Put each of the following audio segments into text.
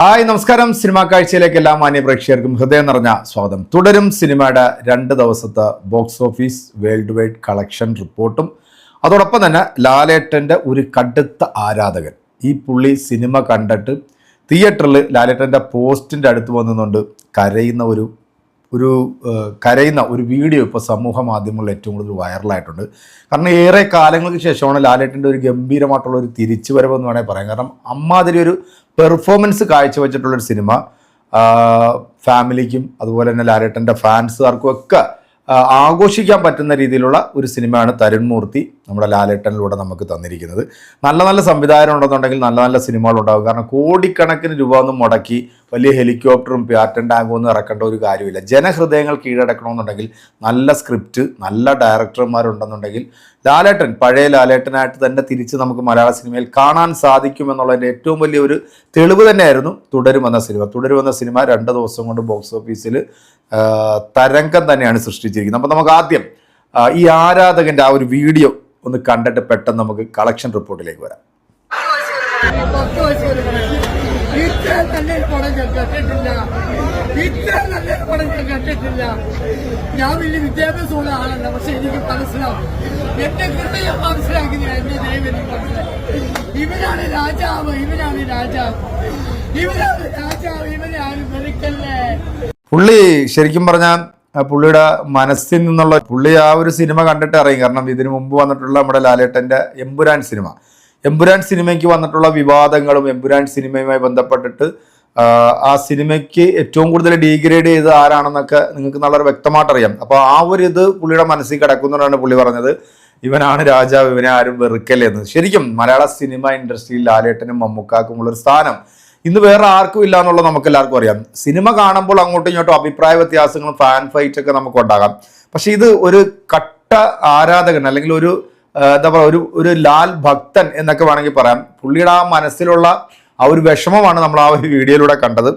Hi നമസ്കാരം. Cinema കാഴ്ചയിലേക്ക് എല്ലാ മാന്യ പ്രേക്ഷകർക്കും ഹൃദയം നിറഞ്ഞ സ്വാഗതം. തുടരും സിനിമയുടെ രണ്ട് ദിവസത്തെ box office worldwide collection റിപ്പോർട്ടും. അതോടൊപ്പം തന്നെ ലാലേട്ടന്റെ ഒരു കടുത്ത ആരാധകൻ. ഈ പുള്ളി സിനിമ കണ്ടിട്ട് തിയേറ്ററിൽ ലാലേട്ടന്റെ പോസ്റ്റിന്റെ അടുത്ത് വന്നുകൊണ്ട് കരയുന്ന ഒരു ഒരു കരയുന്ന ഒരു വീഡിയോ ഇപ്പോൾ സമൂഹ മാധ്യമങ്ങളിൽ ഏറ്റവും കൂടുതൽ വൈറലായിട്ടുണ്ട്. കാരണം ഏറെ കാലങ്ങൾക്ക് ശേഷമാണ് ലാലേട്ടന്റെ ഒരു ഗംഭീരമായിട്ടുള്ള ഒരു തിരിച്ചുവരവെന്ന് വേണമെങ്കിൽ പറയാം. കാരണം അമ്മാതിരി ഒരു പെർഫോമൻസ് കാഴ്ചവെച്ചിട്ടുള്ളൊരു സിനിമ ഫാമിലിക്കും അതുപോലെ തന്നെ ലാലേട്ടന്റെ ഫാൻസുകാർക്കും ഒക്കെ ആഘോഷിക്കാൻ പറ്റുന്ന രീതിയിലുള്ള ഒരു സിനിമയാണ് തരുൺമൂർത്തി നമ്മുടെ ലാലേട്ടനിലൂടെ നമുക്ക് തന്നിരിക്കുന്നത്. നല്ല നല്ല സംവിധാനം ഉണ്ടെന്നുണ്ടെങ്കിൽ നല്ല നല്ല സിനിമകൾ ഉണ്ടാകും കാരണം കോടിക്കണക്കിന് രൂപ ഒന്നും മുടക്കി വലിയ ഹെലികോപ്റ്ററും പ്യാറ്റൻ ടാങ്കും ഒന്നും ഇറക്കേണ്ട ഒരു കാര്യമില്ല. ജനഹൃദയങ്ങൾ കീഴടക്കണമെന്നുണ്ടെങ്കിൽ നല്ല സ്ക്രിപ്റ്റ് നല്ല ഡയറക്ടർമാരുണ്ടെന്നുണ്ടെങ്കിൽ ലാലേട്ടൻ പഴയ ലാലേട്ടനായിട്ട് തന്നെ തിരിച്ച് നമുക്ക് മലയാള സിനിമയിൽ കാണാൻ സാധിക്കുമെന്നുള്ളതിന്റെ ഏറ്റവും വലിയ ഒരു തെളിവ് തന്നെയായിരുന്നു തുടരുമെന്ന സിനിമ. തുടരുമെന്ന സിനിമ രണ്ട് ദിവസം കൊണ്ട് ബോക്സ് ഓഫീസിൽ തരംഗം തന്നെയാണ് സൃഷ്ടിച്ചിരിക്കുന്നത്. അപ്പോൾ നമുക്ക് ആദ്യം ഈ ആരാധകന്റെ ആ ഒരു വീഡിയോ ഒന്ന് കണ്ടിട്ട് പെട്ടെന്ന് നമുക്ക് കളക്ഷൻ റിപ്പോർട്ടിലേക്ക് വരാം. പത്ത് വയസ്സ് വരെ പടം. ഇത്ര നല്ലൊരു പടം ഞാൻ കണ്ടിട്ടില്ല ഇത്ര നല്ലൊരു ഞാൻ കണ്ടിട്ടില്ല. ഞാൻ വലിയ വിദ്യാഭ്യാസമുള്ള ആളല്ല പക്ഷെ എനിക്ക് മനസ്സിലാവും. എന്റെ ഹൃദയം മനസ്സിലാക്കി എന്റെ ദൈവം എനിക്ക് മനസ്സിലായി ഇവനാണ് രാജാവ് ഇവനാണ് രാജാവ്. ഇവനാണ് രാജാവ് ഇവനെ ആരും വെറുക്കല്ലേ. പുള്ളി ശരിക്കും പറഞ്ഞാൽ പുള്ളിയുടെ മനസ്സിൽ നിന്നുള്ള പുള്ളി ആ ഒരു സിനിമ കണ്ടിട്ട് അറിയും കാരണം ഇതിനു മുമ്പ് വന്നിട്ടുള്ള നമ്മുടെ ലാലേട്ടന്റെ എമ്പുരാൻ സിനിമ. എമ്പുരാൻ സിനിമയ്ക്ക് വന്നിട്ടുള്ള വിവാദങ്ങളും എമ്പുരാൻ സിനിമയുമായി ബന്ധപ്പെട്ടിട്ട് ആ, സിനിമയ്ക്ക് ഏറ്റവും കൂടുതൽ ഡീഗ്രേഡ് ചെയ്ത് ആരാണെന്നൊക്കെ നിങ്ങൾക്ക് നല്ലൊരു വ്യക്തമായിട്ട് അറിയാം അപ്പോൾ ആ ഒരു ഇത് പുള്ളിയുടെ മനസ്സിൽ കിടക്കുന്നതാണ് പുള്ളി പറഞ്ഞത് ഇവനാണ് രാജാവ് ഇവനെ ആരും വെറുക്കല്ലേ എന്ന്. ശരിക്കും മലയാള സിനിമ ഇൻഡസ്ട്രിയിൽ ലാലേട്ടനും മമ്മൂക്കാക്കും ഒരു സ്ഥാനം ഇന്ന് വേറെ ആർക്കും ഇല്ല എന്നുള്ളത് നമുക്ക് എല്ലാവർക്കും അറിയാം. സിനിമ കാണുമ്പോൾ അങ്ങോട്ടും ഇങ്ങോട്ടും അഭിപ്രായ വ്യത്യാസങ്ങളും ഫാൻ ഫൈറ്റ് ഒക്കെ നമുക്ക് ഉണ്ടാകാം. പക്ഷെ ഇത് ഒരു കട്ട ആരാധകൻ അല്ലെങ്കിൽ ഒരു എന്താ പറയുക ഒരു ഒരു ലാൽ ഭക്തൻ എന്നൊക്കെ വേണമെങ്കിൽ പറയാം. പുള്ളിയുടെ ആ മനസ്സിലുള്ള ആ ഒരു വിഷമമാണ് നമ്മൾ ആ ഒരു വീഡിയോയിലൂടെ കണ്ടത്.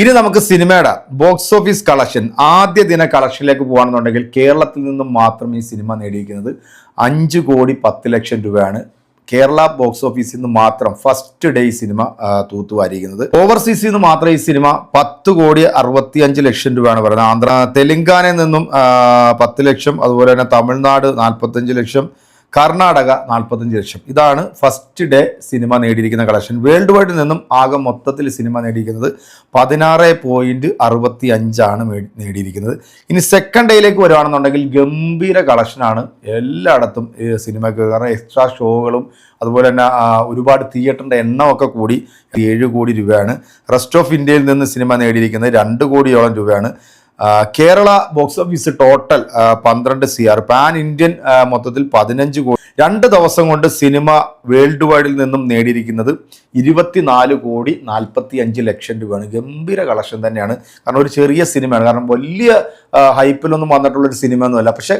ഇനി നമുക്ക് സിനിമയുടെ ബോക്സ് ഓഫീസ് കളക്ഷൻ ആദ്യ ദിന കളക്ഷനിലേക്ക് പോകുകയാണെന്നുണ്ടെങ്കിൽ കേരളത്തിൽ നിന്നും മാത്രം ഈ സിനിമ നേടിയിരിക്കുന്നത് അഞ്ച് കോടി പത്ത് ലക്ഷം രൂപയാണ്. കേരള ബോക്സ് ഓഫീസിൽ നിന്ന് മാത്രം ഫസ്റ്റ് ഡേ ഈ സിനിമ തൂത്തുവാരിയിരിക്കുന്നത്. ഓവർസീസിൽ നിന്ന് മാത്രം ഈ സിനിമ പത്ത് കോടി അറുപത്തി അഞ്ച് ലക്ഷം രൂപയാണ് പറയുന്നത് ആന്ധ്ര തെലങ്കാനയിൽ നിന്നും പത്ത് ലക്ഷം അതുപോലെ തന്നെ തമിഴ്നാട് നാൽപ്പത്തഞ്ച് ലക്ഷം കർണാടക നാൽപ്പത്തഞ്ച് ലക്ഷം. ഇതാണ് ഫസ്റ്റ് ഡേ സിനിമ നേടിയിരിക്കുന്ന കളക്ഷൻ വേൾഡ് വൈഡിൽ നിന്നും ആകെ മൊത്തത്തിൽ സിനിമ നേടിയിരിക്കുന്നത് പതിനാറ് പോയിന്റ് അറുപത്തി അഞ്ചാണ് നേടിയിരിക്കുന്നത്. ഇനി സെക്കൻഡ് ഡേയിലേക്ക് വരുവാണെന്നുണ്ടെങ്കിൽ ഗംഭീര കളക്ഷനാണ് എല്ലായിടത്തും സിനിമയ്ക്ക് കാരണം എക്സ്ട്രാ ഷോകളും അതുപോലെ തന്നെ ഒരുപാട് തിയേറ്ററിന്റെ എണ്ണമൊക്കെ കൂടി ഏഴ് കോടി രൂപയാണ്. റെസ്റ്റ് ഓഫ് ഇന്ത്യയിൽ നിന്ന് സിനിമ നേടിയിരിക്കുന്നത് രണ്ട് കോടിയോളം രൂപയാണ്. കേരള ബോക്സ് ഓഫീസ് ടോട്ടൽ പന്ത്രണ്ട് സി ആർ പാൻ ഇന്ത്യൻ മൊത്തത്തിൽ പതിനഞ്ച് കോടി. രണ്ട് ദിവസം കൊണ്ട് സിനിമ വേൾഡ് വൈഡിൽ നിന്നും നേടിയിരിക്കുന്നത് ഇരുപത്തിനാല് കോടി നാൽപ്പത്തി അഞ്ച് ലക്ഷം രൂപയാണ്. ഗംഭീര കളക്ഷൻ തന്നെയാണ്. കാരണം ഒരു ചെറിയ സിനിമയാണ് കാരണം വലിയ ഹൈപ്പിലൊന്നും വന്നിട്ടുള്ള ഒരു സിനിമ ഒന്നുമല്ല. പക്ഷെ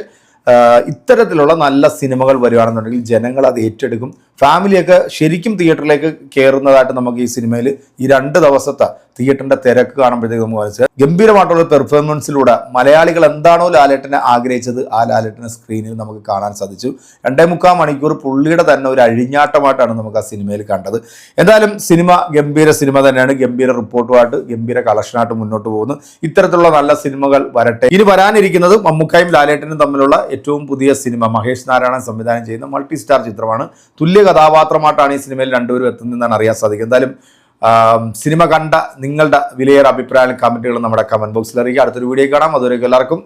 ഇത്തരത്തിലുള്ള നല്ല സിനിമകൾ വരികയാണെന്നുണ്ടെങ്കിൽ ജനങ്ങൾ അത് ഏറ്റെടുക്കും. ഫാമിലിയൊക്കെ ശരിക്കും തിയേറ്ററിലേക്ക് കയറുന്നതായിട്ട് നമുക്ക് ഈ സിനിമയിൽ ഈ രണ്ട് ദിവസത്തെ തിയേറ്ററിന്റെ തിരക്ക് കാണുമ്പോഴത്തേക്ക് നമുക്ക് മനസ്സിലായി ഗംഭീരമായിട്ടുള്ള പെർഫോമൻസിലൂടെ മലയാളികൾ എന്താണോ ലാലേട്ടനെ ആഗ്രഹിച്ചത് ആ ലാലേട്ടനെ സ്ക്രീനിൽ നമുക്ക് കാണാൻ സാധിച്ചു. രണ്ടേ മുക്കാൽ മണിക്കൂർ പുള്ളിയുടെ തന്നെ ഒരു അഴിഞ്ഞാട്ടമായിട്ടാണ് നമുക്ക് ആ സിനിമയിൽ കണ്ടത്. എന്തായാലും സിനിമ ഗംഭീര സിനിമ തന്നെയാണ്. ഗംഭീര റിപ്പോർട്ടുമായിട്ട് ഗംഭീര കളക്ഷനായിട്ട് മുന്നോട്ട് പോകുന്നു. ഇത്തരത്തിലുള്ള നല്ല സിനിമകൾ വരട്ടെ. ഇനി വരാനിരിക്കുന്നത് മമ്മൂക്കായും ലാലേട്ടനും തമ്മിലുള്ള ഏറ്റവും പുതിയ സിനിമ മഹേഷ് നാരായണൻ സംവിധാനം ചെയ്യുന്ന മൾട്ടി സ്റ്റാർ ചിത്രമാണ്. തുല്യ കഥാപാത്രമായിട്ടാണ് ഈ സിനിമയിൽ രണ്ടുപേരും എത്തുന്നതെന്നാണ് അറിയാൻ സാധിക്കും. എന്തായാലും സിനിമ കണ്ട നിങ്ങളുടെ വിലയേറെ അഭിപ്രായങ്ങളും കമന്റുകളും നമ്മുടെ കമന്റ് ബോക്സിൽ അറിയിക്കുക. അടുത്തൊരു വീഡിയോ കാണാം. അതുവരെ എല്ലാവർക്കും